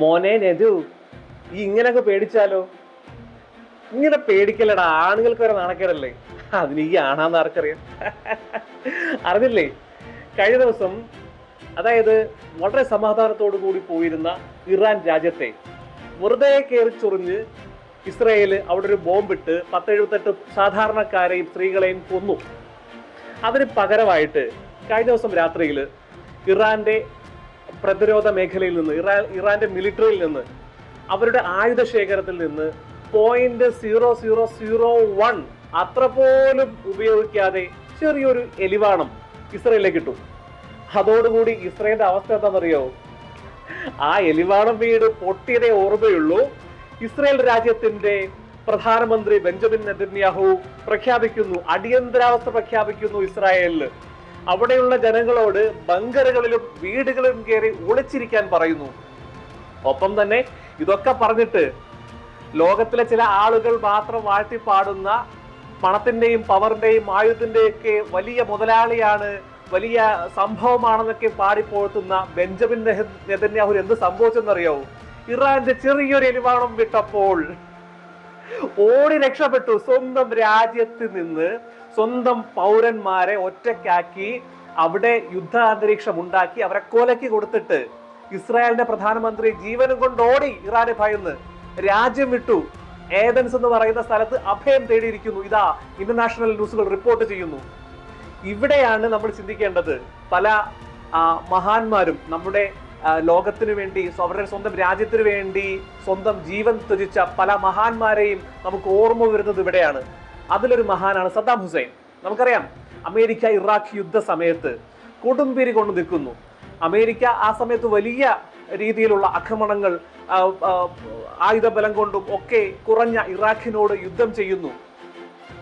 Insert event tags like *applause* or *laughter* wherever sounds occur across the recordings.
മോനെ നെതു ഈ ഇങ്ങനൊക്കെ പേടിച്ചാലോ? ഇങ്ങനെ പേടിക്കല്ലടാ ആണുങ്ങൾക്ക് വരെ നാണക്കേടല്ലേ? അതിന് ഈ ആണാന്ന് ആർക്കറിയാം? അറിഞ്ഞില്ലേ? കഴിഞ്ഞ ദിവസം അതായത് വളരെ സമാധാനത്തോടു കൂടി പോയിരുന്ന ഇറാൻ രാജ്യത്തെ വെറുതെ കയറി ചൊറിഞ്ഞ് ഇസ്രയേൽ അവിടെ ഒരു ബോംബിട്ട് പത്തെഴുപത്തെട്ട് സാധാരണക്കാരെയും സ്ത്രീകളെയും കൊന്നു. അതിന് പകരമായിട്ട് കഴിഞ്ഞ ദിവസം രാത്രിയിൽ ഇറാന്റെ പ്രതിരോധ മേഖലയിൽ നിന്ന് ഇറാൻ ഇറാന്റെ മിലിറ്ററിയിൽ നിന്ന് അവരുടെ ആയുധ ശേഖരത്തിൽ നിന്ന് point zero zero zero one അത്ര പോലും ഉപയോഗിക്കാതെ ചെറിയൊരു എലിവാണം ഇസ്രയേലിലേക്ക് ഇട്ടു. അതോടുകൂടി ഇസ്രയേലിന്റെ അവസ്ഥ എന്താണെന്നറിയോ? ആ എലിവാണം വീട് പൊട്ടിയതേ ഓർമ്മയുള്ളൂ. ഇസ്രയേൽ രാജ്യത്തിന്റെ പ്രധാനമന്ത്രി ബെഞ്ചമിൻ നെതന്യാഹു പ്രഖ്യാപിക്കുന്നു അടിയന്തരാവസ്ഥ പ്രഖ്യാപിക്കുന്നു ഇസ്രായേലിൽ അവിടെയുള്ള ജനങ്ങളോട് ബങ്കറുകളിലും വീടുകളിലും കയറി ഒളിച്ചിരിക്കാൻ പറയുന്നു. ഒപ്പം തന്നെ ഇതൊക്കെ പറഞ്ഞിട്ട് ലോകത്തിലെ ചില ആളുകൾ മാത്രം വാഴ്ത്തിപ്പാടുന്ന പണത്തിന്റെയും പവറിന്റെയും ആയുധത്തിന്റെയും ഒക്കെ വലിയ മുതലാളിയാണ് വലിയ സംഭവമാണെന്നൊക്കെ പാടിപ്പോഴ്ത്തുന്ന ബെഞ്ചമിൻ നെഹ് നെതന്യാഹു എന്ത് സംഭവിച്ചെന്നറിയോ ഇറാന്റെ ചെറിയൊരു എലിവാണം വിട്ടപ്പോൾ ഓടി രക്ഷപ്പെട്ടു. സ്വന്തം രാജ്യത്ത് നിന്ന് സ്വന്തം പൗരന്മാരെ ഒറ്റയ്ക്കാക്കി അവിടെ യുദ്ധ അന്തരീക്ഷം ഉണ്ടാക്കി അവരെ കൊലക്ക് കൊടുത്തിട്ട് ഇസ്രായേലിന്റെ പ്രധാനമന്ത്രി ജീവനും കൊണ്ട് ഓടി ഇറാനെ ഭയന്ന് രാജ്യം വിട്ടു. ഏതൻസ് എന്ന് പറയുന്ന സ്ഥലത്ത് അഭയം തേടിയിരിക്കുന്നു. ഇതാ ഇന്റർനാഷണൽ ന്യൂസുകൾ റിപ്പോർട്ട് ചെയ്യുന്നു. ഇവിടെയാണ് നമ്മൾ ചിന്തിക്കേണ്ടത്. പല മഹാന്മാരും നമ്മുടെ ലോകത്തിനു വേണ്ടി അവരുടെ സ്വന്തം രാജ്യത്തിനു വേണ്ടി സ്വന്തം ജീവൻ ത്യജിച്ച പല മഹാന്മാരെയും നമുക്ക് ഓർമ്മ വരുന്നത് ഇവിടെയാണ്. അതിലൊരു മഹാനാണ് സദ്ദാം ഹുസൈൻ. നമുക്കറിയാം അമേരിക്ക ഇറാഖ് യുദ്ധ സമയത്ത് കൊടുമ്പിരി കൊണ്ട് നിൽക്കുന്നു. അമേരിക്ക ആ സമയത്ത് വലിയ രീതിയിലുള്ള ആക്രമണങ്ങൾ ആയുധബലം കൊണ്ടും ഒക്കെ കുറഞ്ഞ ഇറാഖിനോട് യുദ്ധം ചെയ്യുന്നു.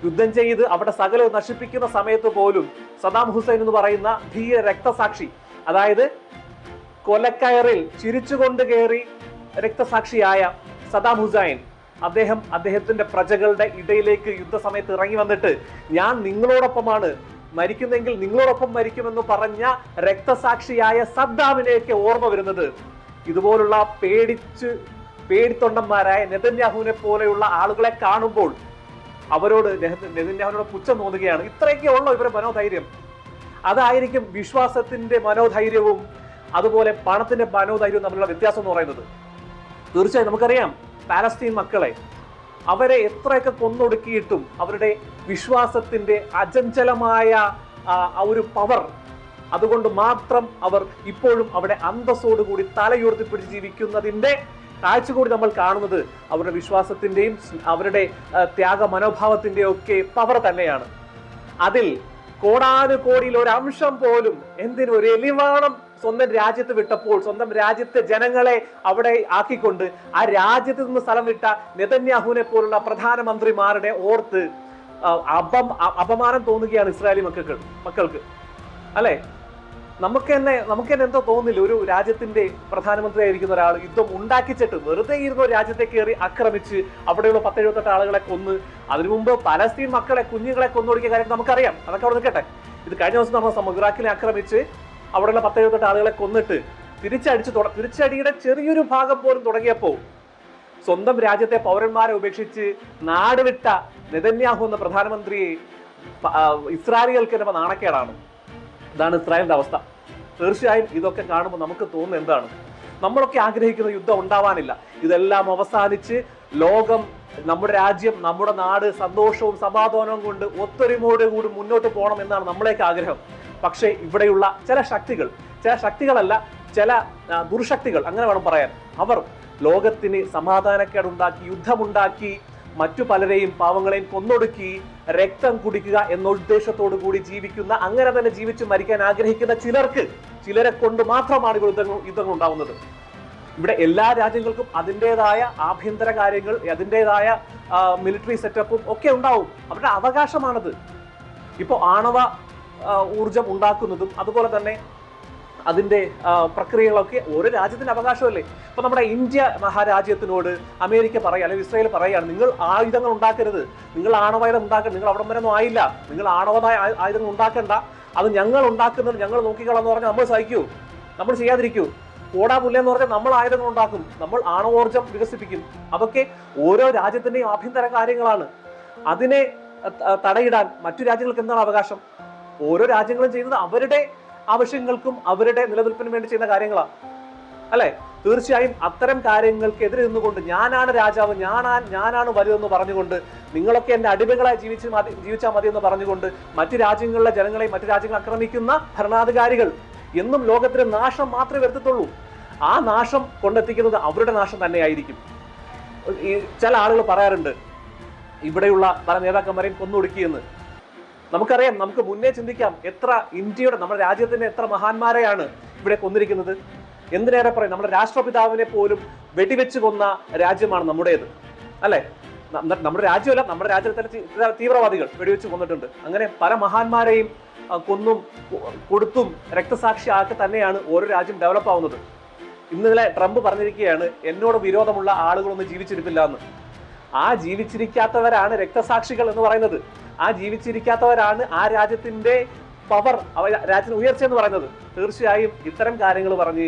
യുദ്ധം ചെയ്ത് അവിടെ സകലവും നശിപ്പിക്കുന്ന സമയത്ത് പോലും സദാം ഹുസൈൻ എന്ന് പറയുന്ന ധീര രക്തസാക്ഷി അതായത് കൊലക്കയറിൽ ചിരിച്ചുകൊണ്ട് കയറി രക്തസാക്ഷിയായ സദാം ഹുസൈൻ അദ്ദേഹം അദ്ദേഹത്തിന്റെ പ്രജകളുടെ ഇടയിലേക്ക് യുദ്ധസമയത്ത് ഇറങ്ങി വന്നിട്ട് ഞാൻ നിങ്ങളോടൊപ്പമാണ് മരിക്കുന്നെങ്കിൽ നിങ്ങളോടൊപ്പം മരിക്കുമെന്ന് പറഞ്ഞ രക്തസാക്ഷിയായ സദ്ദാമിനെയൊക്കെ ഓർമ്മ വരുന്നത്. ഇതുപോലുള്ള പേടിച്ച് പേടിത്തൊണ്ടന്മാരായ നെതന്യാഹുവിനെ പോലെയുള്ള ആളുകളെ കാണുമ്പോൾ അവരോട് നെതന്യാഹുവിനോട് പുച്ഛം തോന്നുകയാണ്. ഇത്രയൊക്കെ ഉള്ളോ ഇവരുടെ മനോധൈര്യം. അതായിരിക്കും വിശ്വാസത്തിന്റെ മനോധൈര്യവും അതുപോലെ പണത്തിന്റെ മനോധൈര്യവും തമ്മിലുള്ള വ്യത്യാസം എന്ന് പറയുന്നത്. തീർച്ചയായും നമുക്കറിയാം പാലസ്തീൻ മക്കളെ അവരെ എത്രയൊക്കെ കൊന്നൊടുക്കിയിട്ടും അവരുടെ വിശ്വാസത്തിന്റെ അചഞ്ചലമായ ആ, ഒരു പവർ അതുകൊണ്ട് മാത്രം അവർ ഇപ്പോഴും അവിടെ അന്തസ്സോടുകൂടി തലയുയർത്തി പിടിച്ച് ജീവിക്കുന്നതിന്റെ കാഴ്ച കൂടി നമ്മൾ കാണുന്നത് അവരുടെ വിശ്വാസത്തിന്റെയും അവരുടെ ത്യാഗ മനോഭാവത്തിന്റെയും ഒക്കെ പവർ തന്നെയാണ്. അതിൽ കോടാനുകോടിയിൽ ഒരു അംശം പോലും എന്തിനു ഒരു എലിവാണം സ്വന്തം രാജ്യത്ത് വിട്ടപ്പോൾ സ്വന്തം രാജ്യത്തെ ജനങ്ങളെ അവിടെ ആക്കിക്കൊണ്ട് ആ രാജ്യത്ത് നിന്ന് സ്ഥലം വിട്ട നെതന്യാഹുവിനെ പോലുള്ള പ്രധാനമന്ത്രിമാരുടെ ഓർത്ത് അപം അപമാനം തോന്നുകയാണ് ഇസ്രായേലി മക്കൾക്ക് മക്കൾക്ക്. അല്ലെ? നമുക്ക് തന്നെ നമുക്ക് തന്നെ എന്തോ തോന്നില്ല ഒരു രാജ്യത്തിന്റെ പ്രധാനമന്ത്രി ആയിരിക്കുന്ന ഒരാൾ യുദ്ധം ഉണ്ടാക്കിച്ചിട്ട് വെറുതെ ഇരുന്ന ഒരു രാജ്യത്തെ കയറി ആക്രമിച്ച് അവിടെയുള്ള പത്തെഴുപത്തെട്ട് ആളുകളെ കൊന്ന് അതിനു മുമ്പ് പലസ്തീൻ മക്കളെ കുഞ്ഞുങ്ങളെ കൊന്നൊടുക്കിയ കാര്യം നമുക്കറിയാം. അതൊക്കെ അവിടെ നിൽക്കട്ടെ. ഇത് കഴിഞ്ഞ ദിവസം സംഭവം. ഇറാഖിനെ ആക്രമിച്ച് അവിടെയുള്ള പത്തെഴുപത്തെട്ട് ആളുകളെ കൊന്നിട്ട് തിരിച്ചടിച്ച് തിരിച്ചടിയുടെ ചെറിയൊരു ഭാഗം പോലും തുടങ്ങിയപ്പോൾ സ്വന്തം രാജ്യത്തെ പൗരന്മാരെ ഉപേക്ഷിച്ച് നാടുവിട്ട നെതന്യാഹു എന്ന പ്രധാനമന്ത്രിയെ ഇസ്രായേലികൾക്ക് നാണക്കേടാണ്. ഇതാണ് ഇസ്രായേലിന്റെ അവസ്ഥ. തീർച്ചയായും ഇതൊക്കെ കാണുമ്പോൾ നമുക്ക് തോന്നുന്നത് എന്താണ്? നമ്മളൊക്കെ ആഗ്രഹിക്കുന്ന യുദ്ധം ഉണ്ടാവാനില്ല. ഇതെല്ലാം അവസാനിച്ച് ലോകം നമ്മുടെ രാജ്യം നമ്മുടെ നാട് സന്തോഷവും സമാധാനവും കൊണ്ട് ഒത്തൊരുമയോട് കൂടി മുന്നോട്ട് പോകണം എന്നാണ് നമ്മളേക്ക് ആഗ്രഹം. പക്ഷേ ഇവിടെയുള്ള ചില ശക്തികൾ ചില ശക്തികളല്ല ചില ദുർശക്തികൾ അങ്ങനെ വേണം പറയാൻ. അവർ ലോകത്തിന് സമാധാനക്കേടുണ്ടാക്കി യുദ്ധമുണ്ടാക്കി മറ്റു പലരെയും പാവങ്ങളെയും കൊന്നൊടുക്കി രക്തം കുടിക്കുക എന്ന ഉദ്ദേശത്തോടു കൂടി ജീവിക്കുന്ന അങ്ങനെ തന്നെ ജീവിച്ച് മരിക്കാൻ ആഗ്രഹിക്കുന്ന ചിലർക്ക് ചിലരെ കൊണ്ട് മാത്രമാണ് യുദ്ധങ്ങൾ യുദ്ധങ്ങൾ ഉണ്ടാവുന്നത്. ഇവിടെ എല്ലാ രാജ്യങ്ങൾക്കും അതിന്റെതായ ആഭ്യന്തര കാര്യങ്ങൾ അതിന്റെതായ മിലിറ്ററി സെറ്റപ്പും ഒക്കെ ഉണ്ടാവും. അവരുടെ അവകാശമാണത്. ഇപ്പോൾ ആണവ ഊർജം ഉണ്ടാക്കുന്നതും അതുപോലെ തന്നെ അതിന്റെ ആ, പ്രക്രിയകളൊക്കെ ഓരോ രാജ്യത്തിന്റെ അവകാശമല്ലേ? ഇപ്പൊ നമ്മുടെ ഇന്ത്യ മഹാരാജ്യത്തിനോട് അമേരിക്ക പറയുക അല്ലെങ്കിൽ ഇസ്രായേൽ പറയുകയാണ് നിങ്ങൾ ആയുധങ്ങൾ ഉണ്ടാക്കരുത്. നിങ്ങൾ ആണവായുധം ഉണ്ടാക്കരുത് നിങ്ങൾ അവിടം വരെ ഒന്നും ആയില്ല. നിങ്ങൾ ആണവതായ ആയുധങ്ങൾ ഉണ്ടാക്കണ്ട. അത് ഞങ്ങൾ ഉണ്ടാക്കുന്നത് ഞങ്ങൾ നോക്കിക്കളെന്ന് പറഞ്ഞാൽ നമ്മൾ സഹിക്കൂ. നമ്മൾ ചെയ്യാതിരിക്കൂ. ഓടാ പുല്ല എന്ന് പറഞ്ഞാൽ നമ്മൾ ആയുധങ്ങൾ ഉണ്ടാക്കും. നമ്മൾ ആണവോർജം വികസിപ്പിക്കും. അതൊക്കെ ഓരോ രാജ്യത്തിന്റെയും ആഭ്യന്തര കാര്യങ്ങളാണ്. അതിനെ തടയിടാൻ മറ്റു രാജ്യങ്ങൾക്ക് എന്താണ് അവകാശം? ഓരോ രാജ്യങ്ങളും ചെയ്യുന്നത് അവരുടെ ആവശ്യങ്ങൾക്കും അവരുടെ നിലനിൽപ്പിനും വേണ്ടി ചെയ്യുന്ന കാര്യങ്ങളാണ്. അല്ലെ? തീർച്ചയായും അത്തരം കാര്യങ്ങൾക്കെതിരെ നിന്നുകൊണ്ട് ഞാനാണ് രാജാവ് ഞാനാ ഞാനാണ് വലുതെന്ന് പറഞ്ഞുകൊണ്ട് നിങ്ങളൊക്കെ എന്റെ അടിമകളായി ജീവിച്ച് മതി ജീവിച്ചാൽ മതി എന്ന് പറഞ്ഞുകൊണ്ട് മറ്റു രാജ്യങ്ങളിലെ ജനങ്ങളെ മറ്റു രാജ്യങ്ങൾ ആക്രമിക്കുന്ന ഭരണാധികാരികൾ എന്നും ലോകത്തിന് നാശം മാത്രമേ വരുത്തത്തുള്ളൂ. ആ നാശം കൊണ്ടെത്തിക്കുന്നത് അവരുടെ നാശം തന്നെയായിരിക്കും. ഈ ചില ആളുകൾ പറയാറുണ്ട് ഇവിടെയുള്ള പല നേതാക്കന്മാരെയും കൊന്നൊടുക്കിയെന്ന്. നമുക്കറിയാം നമുക്ക് മുന്നേ ചിന്തിക്കാം എത്ര ഇന്ത്യയുടെ നമ്മുടെ രാജ്യത്തിന്റെ എത്ര മഹാന്മാരെയാണ് ഇവിടെ കൊന്നിരിക്കുന്നത്. എന്തിനേറെ പറയും നമ്മുടെ രാഷ്ട്രപിതാവിനെ പോലും വെടിവെച്ച് കൊന്ന രാജ്യമാണ് നമ്മുടേത്. അല്ലേ? നമ്മുടെ രാജ്യമല്ല നമ്മുടെ രാജ്യത്തെ ചില തീവ്രവാദികൾ വെടിവെച്ച് കൊന്നിട്ടുണ്ട്. അങ്ങനെ പല മഹാന്മാരെയും കൊന്നും കൊടുത്തും രക്തസാക്ഷി ആക്കി തന്നെയാണ് ഓരോ രാജ്യം ഡെവലപ്പ് ആവുന്നത്. ഇന്നലെ ട്രംപ് പറഞ്ഞിരിക്കുകയാണ് എന്നോട് വിരോധമുള്ള ആളുകളൊന്നും ജീവിച്ചിരിപ്പില്ല എന്ന് ആ ജീവിച്ചിരിക്കാത്തവരാണ് രക്തസാക്ഷികൾ എന്ന് പറയുന്നത്. ആ ജീവിച്ചിരിക്കാത്തവരാണ് ആ രാജ്യത്തിന്റെ പവർ രാജ്യത്തിന് ഉയർച്ച എന്ന് പറയുന്നത്. തീർച്ചയായും ഇത്തരം കാര്യങ്ങൾ പറഞ്ഞ്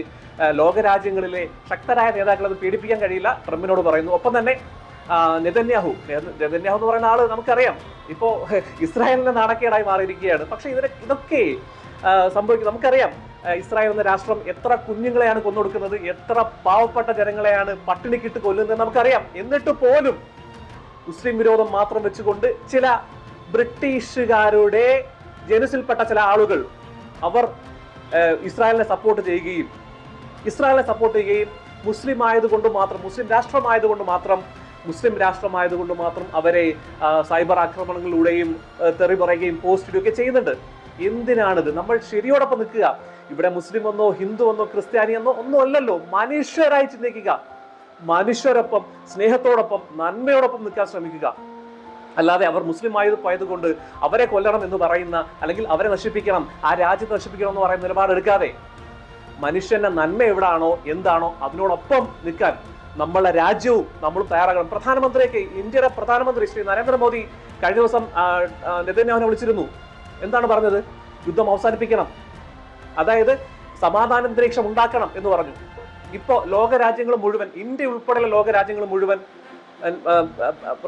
ലോകരാജ്യങ്ങളിലെ ശക്തരായ നേതാക്കളെ പീഡിപ്പിക്കാൻ കഴിയില്ല ട്രംപിനോട് പറയുന്നു. ഒപ്പം തന്നെ നെതന്യാഹു നെതന്യാഹു എന്ന് പറയുന്ന ആൾ നമുക്കറിയാം. ഇപ്പോ *laughs* ഇസ്രായേലിന്റെ നാണക്കേടായി മാറിയിരിക്കുകയാണ്. പക്ഷെ ഇതിനെ ഇതൊക്കെ സംഭവിക്കും നമുക്കറിയാം ഇസ്രായേൽ എന്ന രാഷ്ട്രം എത്ര കുഞ്ഞുങ്ങളെയാണ് കൊന്നൊടുക്കുന്നത് എത്ര പാവപ്പെട്ട ജനങ്ങളെയാണ് പട്ടിണിക്കിട്ട് കൊല്ലുന്നത് നമുക്കറിയാം. എന്നിട്ട് പോലും മുസ്ലിം വിരോധം മാത്രം വെച്ചുകൊണ്ട് ചില ബ്രിട്ടീഷുകാരുടെ ജനുസിൽപ്പെട്ട ചില ആളുകൾ അവർ ഇസ്രായേലിനെ സപ്പോർട്ട് ചെയ്യുകയും ഇസ്രായേലിനെ സപ്പോർട്ട് ചെയ്യുകയും മുസ്ലിം ആയതുകൊണ്ട് മാത്രം മുസ്ലിം രാഷ്ട്രമായതുകൊണ്ട് മാത്രം മുസ്ലിം രാഷ്ട്രമായതുകൊണ്ട് മാത്രം അവരെ സൈബർ ആക്രമണങ്ങളിലൂടെയും തെറി പറയുകയും പോസ്റ്റ് ഇടുകയൊക്കെ ചെയ്യുന്നുണ്ട്. എന്തിനാണിത്? നമ്മൾ ശരിയോടൊപ്പം നിൽക്കുക. ഇവിടെ മുസ്ലിം എന്നോ ഹിന്ദു എന്നോ ക്രിസ്ത്യാനി എന്നോ ഒന്നും അല്ലല്ലോ. മനുഷ്യരായി ചിന്തിക്കുക. മനുഷ്യരൊപ്പം സ്നേഹത്തോടൊപ്പം നന്മയോടൊപ്പം നിൽക്കാൻ ശ്രമിക്കുക. അല്ലാതെ അവർ മുസ്ലിം ആയത് പോയതുകൊണ്ട് അവരെ കൊല്ലണം എന്ന് പറയുന്ന അല്ലെങ്കിൽ അവരെ നശിപ്പിക്കണം ആ രാജ്യത്തെ നശിപ്പിക്കണം എന്ന് പറയുന്ന നിലപാട് എടുക്കാതെ മനുഷ്യന്റെ നന്മ എവിടാണോ എന്താണോ അതിനോടൊപ്പം നിൽക്കാൻ നമ്മളെ രാജ്യവും നമ്മൾ തയ്യാറാകണം. പ്രധാനമന്ത്രിയൊക്കെ ഇന്ത്യയുടെ പ്രധാനമന്ത്രി ശ്രീ നരേന്ദ്രമോദി കഴിഞ്ഞ ദിവസം ആ, വിളിച്ചിരുന്നു. എന്താണ് പറഞ്ഞത്? യുദ്ധം അവസാനിപ്പിക്കണം. അതായത് സമാധാന അന്തരീക്ഷം ഉണ്ടാക്കണം എന്ന് പറഞ്ഞു. ഇപ്പോ ലോകരാജ്യങ്ങൾ മുഴുവൻ ഇന്ത്യ ഉൾപ്പെടെയുള്ള ലോകരാജ്യങ്ങൾ മുഴുവൻ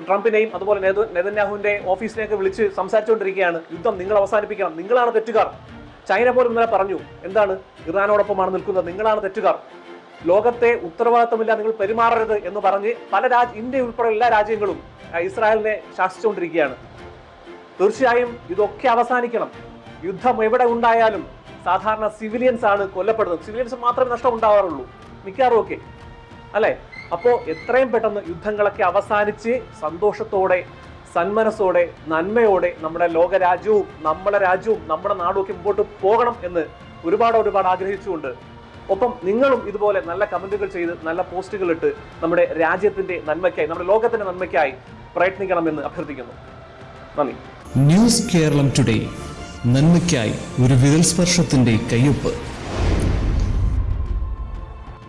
ട്രംപിനെയും അതുപോലെ നെതു- നെതന്യാഹുവിന്റെ ഓഫീസിനെയൊക്കെ വിളിച്ച് സംസാരിച്ചുകൊണ്ടിരിക്കുകയാണ്. യുദ്ധം നിങ്ങൾ അവസാനിപ്പിക്കണം. നിങ്ങളാണ് തെറ്റുകാർ. ചൈന പോലും ഇന്നലെ പറഞ്ഞു എന്താണ്? ഇറാനോടൊപ്പമാണ് നിൽക്കുന്നത്. നിങ്ങളാണ് തെറ്റുകാർ. ലോകത്തെ ഉത്തരവാദിത്തമില്ല നിങ്ങൾ പെരുമാറരുത് എന്ന് പറഞ്ഞ് പല രാജ്യ ഇന്ത്യ ഉൾപ്പെടെ എല്ലാ രാജ്യങ്ങളും ഇസ്രായേലിനെ ശാസിച്ചുകൊണ്ടിരിക്കുകയാണ്. തീർച്ചയായും ഇതൊക്കെ അവസാനിക്കണം. യുദ്ധം എവിടെ ഉണ്ടായാലും സാധാരണ സിവിലിയൻസ് ആണ് കൊല്ലപ്പെടുന്നത്. സിവിലിയൻസ് മാത്രമേ നഷ്ടം ഉണ്ടാവാറുള്ളൂ മിക്കാറും ഒക്കെ. അല്ലെ? അപ്പോ എത്രയും പെട്ടെന്ന് യുദ്ധങ്ങളൊക്കെ അവസാനിച്ച് സന്തോഷത്തോടെ സന്മനസ്സോടെ നന്മയോടെ നമ്മുടെ ലോകരാജ്യവും നമ്മുടെ രാജ്യവും നമ്മുടെ നാടും ഒക്കെ മുമ്പോട്ട് പോകണം എന്ന് ഒരുപാട് ഒരുപാട് ആഗ്രഹിച്ചുകൊണ്ട് ഒപ്പം നിങ്ങളും ഇതുപോലെ നല്ല കമന്റുകൾ ചെയ്ത് നല്ല പോസ്റ്റുകൾ ഇട്ട് നമ്മുടെ രാജ്യത്തിന്റെ നന്മയ്ക്കായി നമ്മുടെ ലോകത്തിന്റെ നന്മയ്ക്കായി പ്രയത്നിക്കണമെന്ന് അഭ്യർത്ഥിക്കുന്നു. നന്ദി. News Kerala today. നന്മയ്ക്കായി ഒരു വിരൽ സ്പർശത്തിന്റെ കയ്യൊപ്പ്.